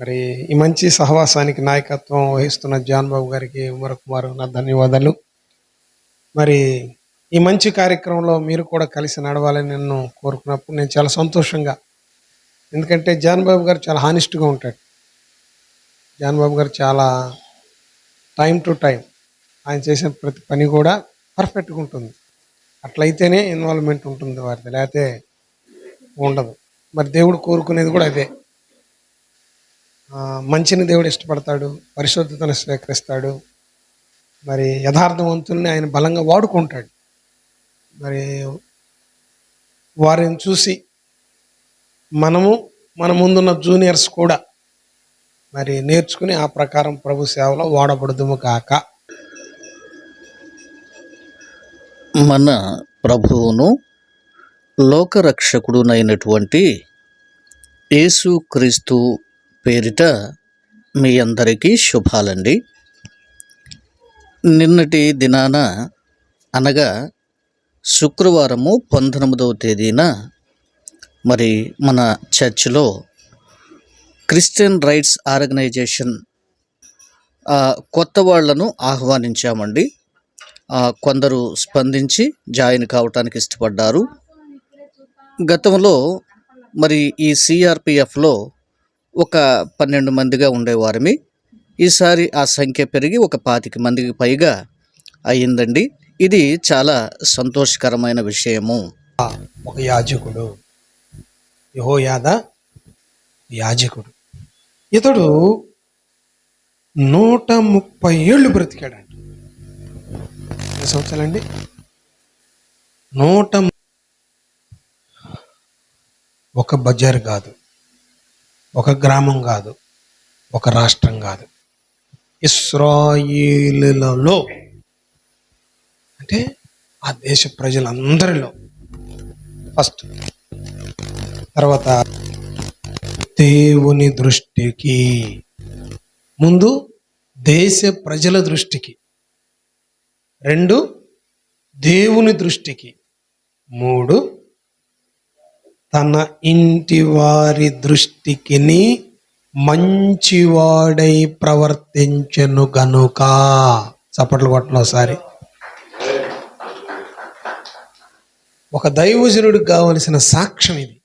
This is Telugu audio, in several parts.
మరి ఈ మంచి సహవాసానికి నాయకత్వం వహిస్తున్న జాన్ బాబు గారికి ఉమర్ కుమార్ నా ధన్యవాదాలు. మరి ఈ మంచి కార్యక్రమంలో మీరు కూడా కలిసి నడవాలని నేను కోరుకున్నప్పుడు నేను చాలా సంతోషంగా ఎందుకంటే జాన్ బాబు గారు చాలా హానెస్ట్గా ఉంటాడు. జాన్ బాబు గారు చాలా టైం టు టైం ఆయన చేసిన ప్రతి పని కూడా పర్ఫెక్ట్గా ఉంటుంది. అట్లయితేనే ఇన్వాల్వ్మెంట్ ఉంటుంది వారిది లేకపోతే ఉండదు. మరి దేవుడు కోరుకునేది కూడా అదే. మంచిని దేవుడు ఇష్టపడతాడు పరిశుద్ధతను స్వీకరిస్తాడు. మరి యథార్థవంతుల్ని ఆయన బలంగా వాడుకుంటాడు. మరి వారిని చూసి మనము మన ముందున్న జూనియర్స్ కూడా మరి నేర్చుకుని ఆ ప్రకారం ప్రభు సేవలో వాడబడదుము కాక మన ప్రభువును లోకరక్షకుడునైనటువంటి యేసుక్రీస్తు పేరిట మీ అందరికీ శుభాలండి. నిన్నటి దినాన అనగా శుక్రవారము పంతొమ్మిదవ తేదీన మరి మన చర్చిలో క్రిస్టియన్ రైట్స్ ఆర్గనైజేషన్ కొత్త వాళ్ళను ఆహ్వానించామండి. కొందరు స్పందించి జాయిన్ కావటానికి ఇష్టపడ్డారు. గతంలో మరి ఈ సిఆర్పిఎఫ్లో ఒక పన్నెండు మందిగా ఉండేవారమి. ఈసారి ఆ సంఖ్య పెరిగి ఒక పాతిక మందికి పైగా అయ్యిందండి. ఇది చాలా సంతోషకరమైన విషయము. ఒక యాజకుడు యహోయాద యాజకుడు. ఇతడు నూట ముప్పై ఏళ్ళు బ్రతికాడంట. ఎన్ని సంవత్సరాలండి? నూట ఒక బజార్ కాదు. ఒక గ్రామం కాదు ఒక రాష్ట్రం కాదు. ఇస్రాయిలులలో అంటే ఆ దేశ ప్రజలందరిలో ఫస్ట్. తర్వాత దేవుని దృష్టికి ముందు దేశ ప్రజల దృష్టికి. రెండు దేవుని దృష్టికి. మూడు తన ఇంటి వారి దృష్టికిని మంచివాడై ప్రవర్తించను గనుక. చప్పట్లు కొట్టను ఒకసారి. ఒక దైవజనుడికి కావలసిన సాక్ష్యం ఇది.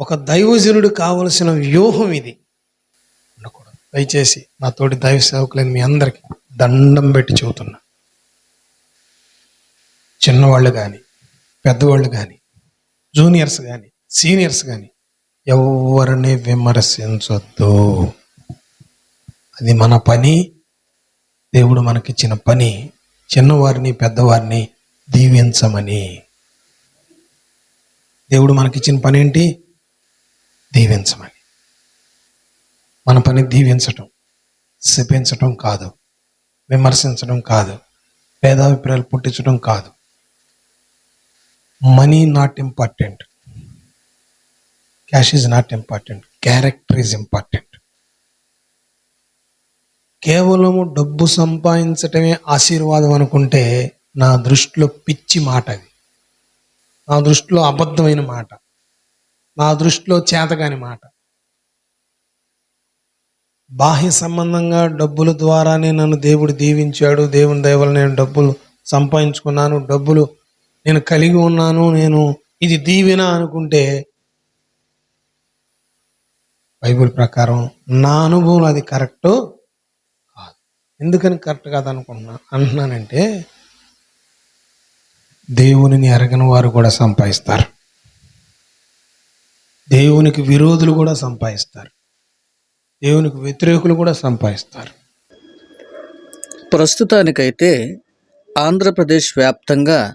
ఒక దైవజనుడు కావలసిన వ్యూహం ఇది. ఉండకూడదు. దయచేసి నా తోటి దైవ సేవకులైన మీ అందరికి దండం పెట్టి చెబుతున్నా. చిన్నవాళ్ళు కానీ పెద్దవాళ్ళు కానీ జూనియర్స్ కానీ సీనియర్స్ కానీ ఎవరిని విమర్శించొద్దు. అది మన పని దేవుడు మనకిచ్చిన పని చిన్నవారిని పెద్దవారిని దీవించమని. దేవుడు మనకిచ్చిన పని ఏంటి దీవించమని. మన పని దీవించటం శపించటం కాదు విమర్శించడం కాదు భేదాభిప్రాయాలు పుట్టించడం కాదు. Money not important cash is not important character is important కేవలము డబ్బు సంపాదించటమే ఆశీర్వాదం అనుకుంటే నా దృష్టిలో పిచ్చి మాట అది. నా దృష్టిలో అబద్ధమైన మాట. నా దృష్టిలో చేతగాని మాట. బాహ్య సంబంధంగా డబ్బుల ద్వారానే నన్ను దేవుడు దీవించాడు. దేవుని దయవల్ల నేను డబ్బులు సంపాదించుకున్నాను. డబ్బులు నేను కలిగి ఉన్నాను నేను ఇది దీవెన అనుకుంటే బైబిల్ ప్రకారం నా అనుభవం అది కరెక్ట్ కాదు. ఎందుకని కరెక్ట్ కాదు అనుకుంటున్నా అంటున్నానంటే దేవునిని ఎరగని వారు కూడా సంపాదిస్తారు. దేవునికి విరోధులు కూడా సంపాదిస్తారు. దేవునికి వ్యతిరేకులు కూడా సంపాదిస్తారు. ప్రస్తుతానికైతే ఆంధ్రప్రదేశ్ వ్యాప్తంగా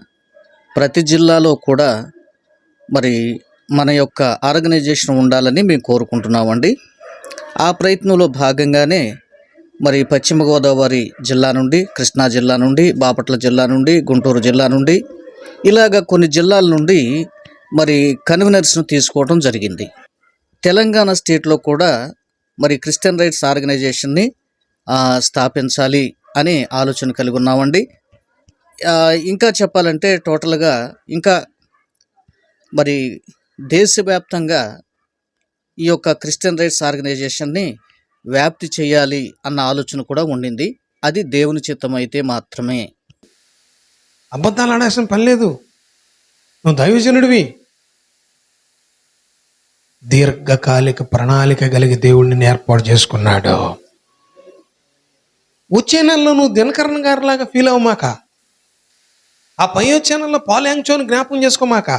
ప్రతి జిల్లాలో కూడా మరి మన యొక్క ఆర్గనైజేషన్ ఉండాలని మేము కోరుకుంటున్నామండి. ఆ ప్రయత్నంలో భాగంగానే మరి పశ్చిమ గోదావరి జిల్లా నుండి కృష్ణా జిల్లా నుండి బాపట్ల జిల్లా నుండి గుంటూరు జిల్లా నుండి ఇలాగ కొన్ని జిల్లాల నుండి మరి కన్వీనర్స్ను తీసుకోవడం జరిగింది. తెలంగాణ స్టేట్లో కూడా మరి క్రిస్టియన్ రైట్స్ ఆర్గనైజేషన్ని స్థాపించాలి అనే ఆలోచన కలిగి ఉన్నామండి. ఇంకా చెప్పాలంటే టోటల్గా ఇంకా మరి దేశవ్యాప్తంగా ఈ యొక్క క్రిస్టియన్ రైట్స్ ఆర్గనైజేషన్ని వ్యాప్తి చేయాలి అన్న ఆలోచన కూడా ఉండింది. అది దేవుని చిత్తం అయితే మాత్రమే. అబద్ధాలు ఆడాల్సిన పని లేదు. నువ్వు దైవజనుడివి. దీర్ఘకాలిక ప్రణాళిక కలిగి దేవుడిని ఏర్పాటు చేసుకున్నాడు. వచ్చే నెలలో నువ్వు దినకరణ్ గారిలాగా ఫీల్ అవ్వమాక? ఆ పై ఛానల్లో నెలలో పాలు యాంగ్చోని జ్ఞాపకం చేసుకోమాక?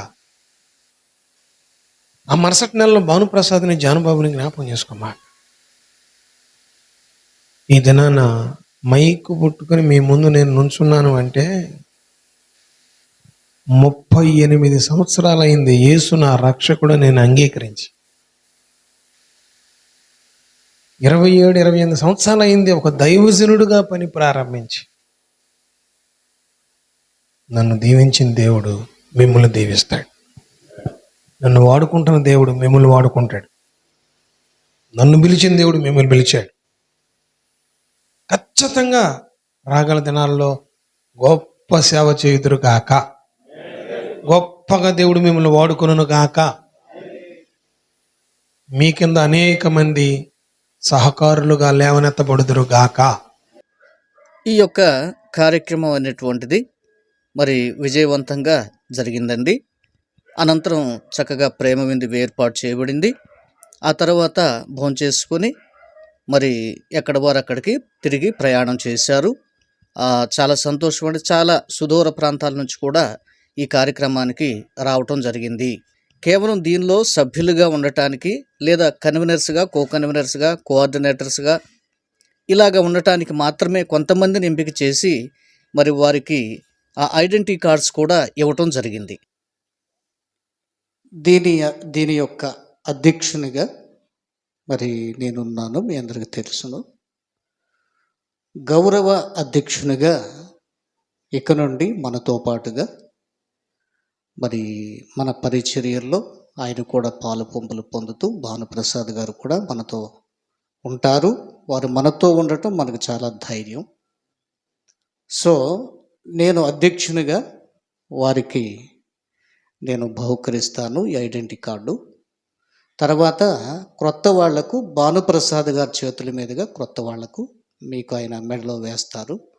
ఆ మరుసటి నెలలో భానుప్రసాద్ని జానుబాబుని జ్ఞాపకం చేసుకోమాక? ఈ దినాన మైకు పుట్టుకొని మీ ముందు నేను నుంచున్నాను అంటే ముప్పై ఎనిమిది సంవత్సరాలైంది యేసు నా రక్షకుడు నేను అంగీకరించి. ఇరవై ఏడు ఇరవై ఎనిమిది సంవత్సరాలైంది ఒక దైవజనుడుగా పని ప్రారంభించి. నన్ను దీవించిన దేవుడు మిమ్మల్ని దీవిస్తాడు. నన్ను వాడుకుంటున్న దేవుడు మిమ్మల్ని వాడుకుంటాడు. నన్ను పిలిచిన దేవుడు మిమ్మల్ని పిలిచాడు. ఖచ్చితంగా రాగల దినాల్లో గొప్ప సేవ చేయుదురు కాక గొప్పగా దేవుడు మిమ్మల్ని వాడుకొనును గాక. మీ కింద అనేక మంది సహకారులుగా లేవనెత్తబడుదురు గాక. ఈ యొక్క కార్యక్రమం అనేటువంటిది మరి విజయవంతంగా జరిగిందండి. అనంతరం చక్కగా ప్రేమ విందు ఏర్పాటు చేయబడింది. ఆ తర్వాత భోంచేసుకొని మరి ఎక్కడ వారు అక్కడికి తిరిగి ప్రయాణం చేశారు. చాలా సంతోషం అంటే చాలా సుదూర ప్రాంతాల నుంచి కూడా ఈ కార్యక్రమానికి రావటం జరిగింది. కేవలం దీనిలో సభ్యులుగా ఉండటానికి లేదా కన్వీనర్స్గా కో కన్వీనర్స్గా కోఆర్డినేటర్స్గా ఇలాగ ఉండటానికి మాత్రమే కొంతమందిని ఎంపిక చేసి మరి వారికి ఆ ఐడెంటిటీ కార్డ్స్ కూడా ఇవ్వటం జరిగింది. దీని దీని యొక్క అధ్యక్షునిగా మరి నేనున్నాను మీ అందరికీ తెలుసును. గౌరవ అధ్యక్షునిగా ఇక నుండి మనతో పాటుగా మరి మన పరిచర్యల్లో ఆయన కూడా పాలు పంపులు పొందుతూ భానుప్రసాద్ గారు కూడా మనతో ఉంటారు. వారు మనతో ఉండటం మనకు చాలా ధైర్యం. సో నేను అధ్యక్షునిగా వారికి నేను బహుకరిస్తాను ఈ ఐడెంటిటీ కార్డు. తర్వాత క్రొత్త వాళ్ళకు భానుప్రసాద్ గారి చేతుల మీదుగా క్రొత్త వాళ్ళకు మీకు ఆయన మెడలో వేస్తారు.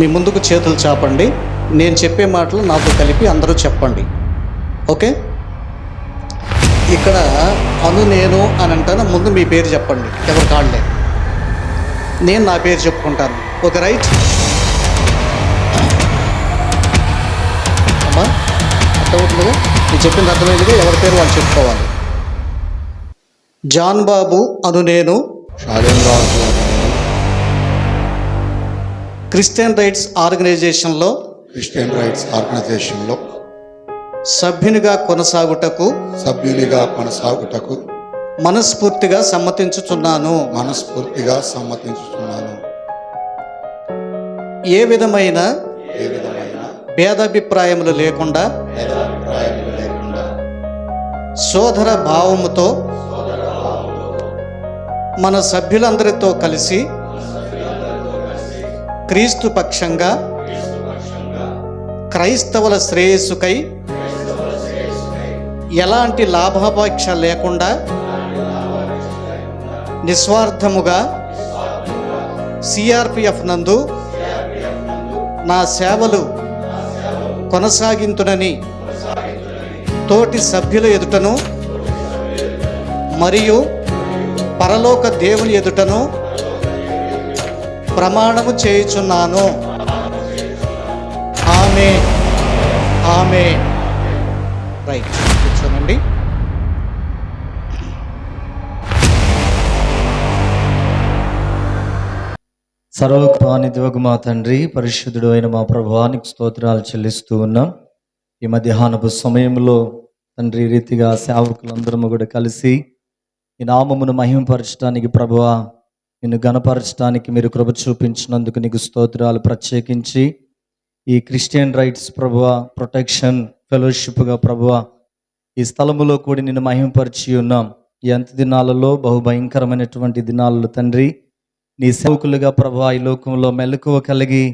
మీ ముందుకు చేతులు చాపండి. నేను చెప్పే మాటలు నాతో కలిపి అందరూ చెప్పండి. ఓకే? ఇక్కడ అను నేను అని అంటాను. ముందు మీ పేరు చెప్పండి. ఎవరు కాళ్ళే? నేను నా పేరు చెప్పుకుంటాను. Okay right? అమ్మా అర్థమవుతుందిగా? నేను చెప్పింది అర్థమైందిగా? ఎవరి పేరు వాళ్ళు చెప్పుకోవాలి. జాన్ బాబు అను నేను. షాలేం రాజు క్రిస్టియన్ రైట్స్ ఆర్గనైజేషన్లో క్రిస్టియన్ రైట్స్ ఆర్గనైజేషన్లో సభ్యునిగా కొనసాగుటకు సభ్యునిగా కొనసాగుటకు మనస్ఫూర్తిగా సమ్మతించుచున్నాను. మనస్ఫూర్తిగా సమ్మతించుతున్నాను ఏ విధమైన ఏ విధమైన భేదాభిప్రాయములు లేకుండా భేదాభిప్రాయములు లేకుండా సోదర భావముతో మన సభ్యులందరితో కలిసి క్రీస్తు పక్షంగా క్రైస్తవుల శ్రేయస్సుకై ఎలాంటి లాభాపేక్ష లేకుండా నిస్వార్థముగా సిఆర్పిఎఫ్ నందు నా సేవలు కొనసాగింతునని తోటి సభ్యుల ఎదుటను మరియు పరలోక దేవుని ఎదుటను ప్రమాణము చేయుచున్నాను. ఆమె ఆమె రైట్ కూర్చోనండి. సర్వకృపాని మా తండ్రి పరిశుద్ధుడు అయిన మా ప్రభానికి స్తోత్రాలు చెల్లిస్తూ ఉన్నాం. ఈ మధ్యాహ్నపు సమయంలో తండ్రి రీతిగా సేవకులందరము కూడా కలిసి ఈ నామమును మహిమపరచడానికి ప్రభువా నిన్ను గణపరచడానికి మీరు కృప చూపించినందుకు నీకు స్తోత్రాలు. ప్రత్యేకించి ఈ క్రిస్టియన్ రైట్స్ ప్రభువ ప్రొటెక్షన్ ఫెలోషిప్గా ప్రభువ ఈ స్థలములో కూడి నిన్ను మహిమపరిచి ఉన్నాం. ఎంత దినాలలో బహుభయంకరమైనటువంటి దినాలలో తండ్రి నీ సేవకులుగా ప్రభా ఈ లోకంలో మెలకువ కలిగి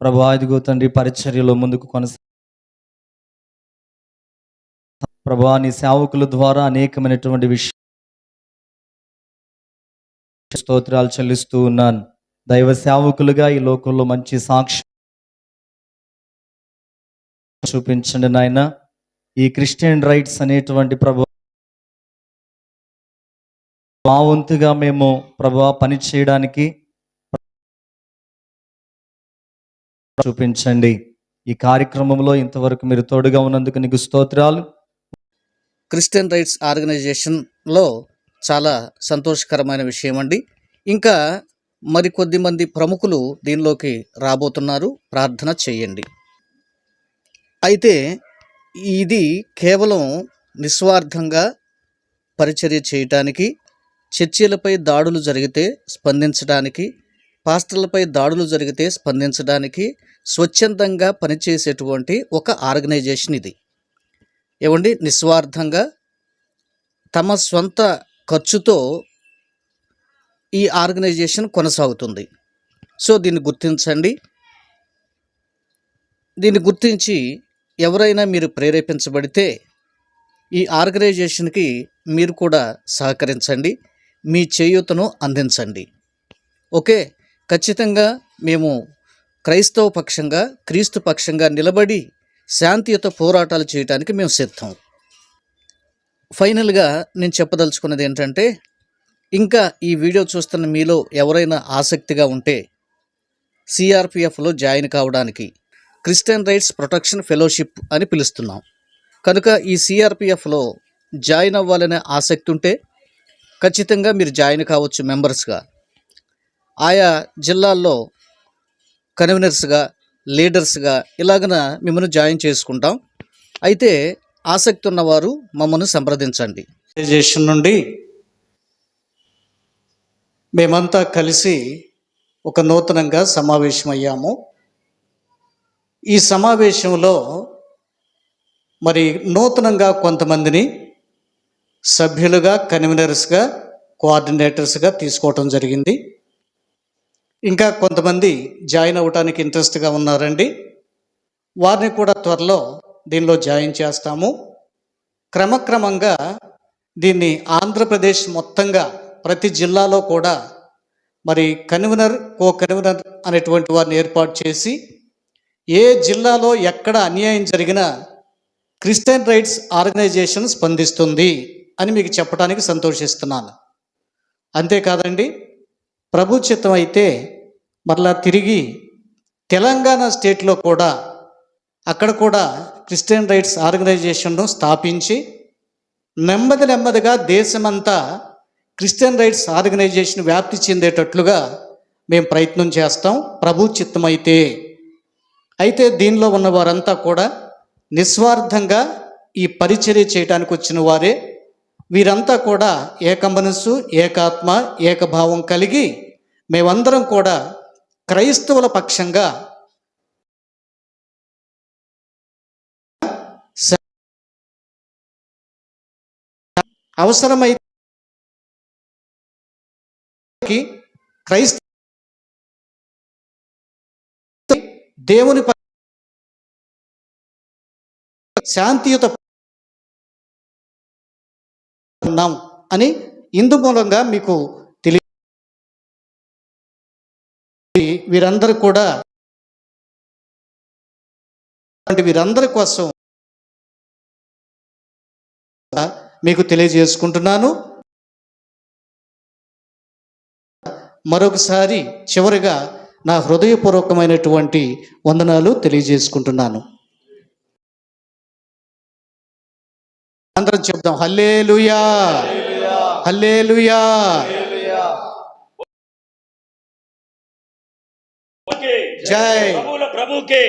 ప్రభా ఇదిగో తండ్రి పరిచర్యలో ముందుకు కొనసా ప్రభా నీ సేవకుల ద్వారా అనేకమైనటువంటి విషయం స్తోత్రాలు చెల్లిస్తూ ఉన్నాను. దైవ సేవకులుగా ఈ లోకంలో మంచి సాక్షి చూపించండి నాయన. ఈ క్రిస్టియన్ రైట్స్ అనేటువంటి ప్రభు మా వంతుగా మేము ప్రభు పని చేయడానికి చూపించండి. ఈ కార్యక్రమంలో ఇంతవరకు మీరు తోడుగా ఉన్నందుకు నీకు స్తోత్రాలు. క్రిస్టియన్ రైట్స్ ఆర్గనైజేషన్లో చాలా సంతోషకరమైన విషయం అండి ఇంకా మరికొద్ది మంది ప్రముఖులు దీనిలోకి రాబోతున్నారు. ప్రార్థన చేయండి. అయితే ఇది కేవలం నిస్వార్థంగా పరిచర్య చేయటానికి చర్చీలపై దాడులు జరిగితే స్పందించడానికి పాస్టర్లపై దాడులు జరిగితే స్పందించడానికి స్వచ్ఛందంగా పనిచేసేటువంటి ఒక ఆర్గనైజేషన్ ఇది. ఏమండి? నిస్వార్థంగా తమ స్వంత ఖర్చుతో ఈ ఆర్గనైజేషన్ కొనసాగుతుంది. సో దీన్ని గుర్తించండి. దీన్ని గుర్తించి ఎవరైనా మీరు ప్రేరేపించబడితే ఈ ఆర్గనైజేషన్కి మీరు కూడా సహకరించండి. మీ చేయూతను అందించండి. ఓకే? ఖచ్చితంగా మేము క్రైస్తవ పక్షంగా క్రీస్తు పక్షంగా నిలబడి శాంతియుత పోరాటాలు చేయడానికి మేము సిద్ధం. ఫైనల్గా నేను చెప్పదలుచుకున్నది ఏంటంటే ఇంకా ఈ వీడియో చూస్తున్న మీలో ఎవరైనా ఆసక్తిగా ఉంటే సిఆర్పిఎఫ్లో జాయిన్ కావడానికి క్రిస్టియన్ రైట్స్ ప్రొటెక్షన్ ఫెలోషిప్ అని పిలుస్తున్నాం. కనుక ఈ సిఆర్పిఎఫ్లో జాయిన్ అవ్వాలనే ఆసక్తి ఉంటే ఖచ్చితంగా మీరు జాయిన్ కావచ్చు మెంబర్స్గా. ఆయా జిల్లాల్లో కన్వీనర్స్గా లీడర్స్గా ఇలాగన మిమ్మల్ని జాయిన్ చేసుకుంటాం. అయితే ఆసక్తి ఉన్నవారు మమ్మల్ని సంప్రదించండి. నుండి మేమంతా కలిసి ఒక నూతనంగా సమావేశమయ్యాము. ఈ సమావేశంలో మరి నూతనంగా కొంతమందిని సభ్యులుగా కన్వీనర్స్గా కోఆర్డినేటర్స్గా తీసుకోవటం జరిగింది. ఇంకా కొంతమంది జాయిన్ అవ్వడానికి ఇంట్రెస్ట్గా ఉన్నారండి. వారిని కూడా త్వరలో దీనిలో జాయిన్ చేస్తాము. క్రమక్రమంగా దీన్ని ఆంధ్రప్రదేశ్ మొత్తంగా ప్రతి జిల్లాలో కూడా మరి కన్వీనర్ కో కన్వీనర్ అనేటువంటి వారిని ఏర్పాటు చేసి ఏ జిల్లాలో ఎక్కడ అన్యాయం జరిగినా క్రిస్టియన్ రైట్స్ ఆర్గనైజేషన్ స్పందిస్తుంది అని మీకు చెప్పడానికి సంతోషిస్తున్నాను. అంతేకాదండి ప్రభుత్వం చిత్తం అయితే మరలా తిరిగి తెలంగాణ స్టేట్లో కూడా అక్కడ కూడా క్రిస్టియన్ రైట్స్ ఆర్గనైజేషన్ను స్థాపించి నెమ్మది నెమ్మదిగా దేశమంతా క్రిస్టియన్ రైట్స్ ఆర్గనైజేషన్ వ్యాప్తి చెందేటట్లుగా మేము ప్రయత్నం చేస్తాం. ప్రభు చిత్తమైతే. అయితే దీనిలో ఉన్న వారంతా కూడా నిస్వార్థంగా ఈ పరిచర్య చేయడానికి వచ్చిన వారే. వీరంతా కూడా ఏక మనస్సు ఏకాత్మ ఏకభావం కలిగి మేమందరం కూడా క్రైస్తవుల పక్షంగా అవసరమైతే క్రైస్త దేవుని శాంతియుత ఉన్నాం అని ఇందు మూలంగా మీకు తెలియ వీరందరూ కూడా అంటే వీరందరి కోసం మీకు తెలియజేసుకుంటున్నాను. మరొకసారి చివరిగా నా హృదయపూర్వకమైనటువంటి వందనాలు తెలియజేసుకుంటున్నాను. అందరం చెప్దాం హల్లేలుయా! హల్లేలుయా! జై! ప్రభువుకి.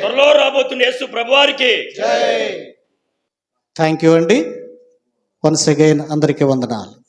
త్వరలో రాబోతున్న యేసు ప్రభువారికి. థ్యాంక్ యూ అండి. వన్స్ అగైన్ అందరికీ వందనాలు.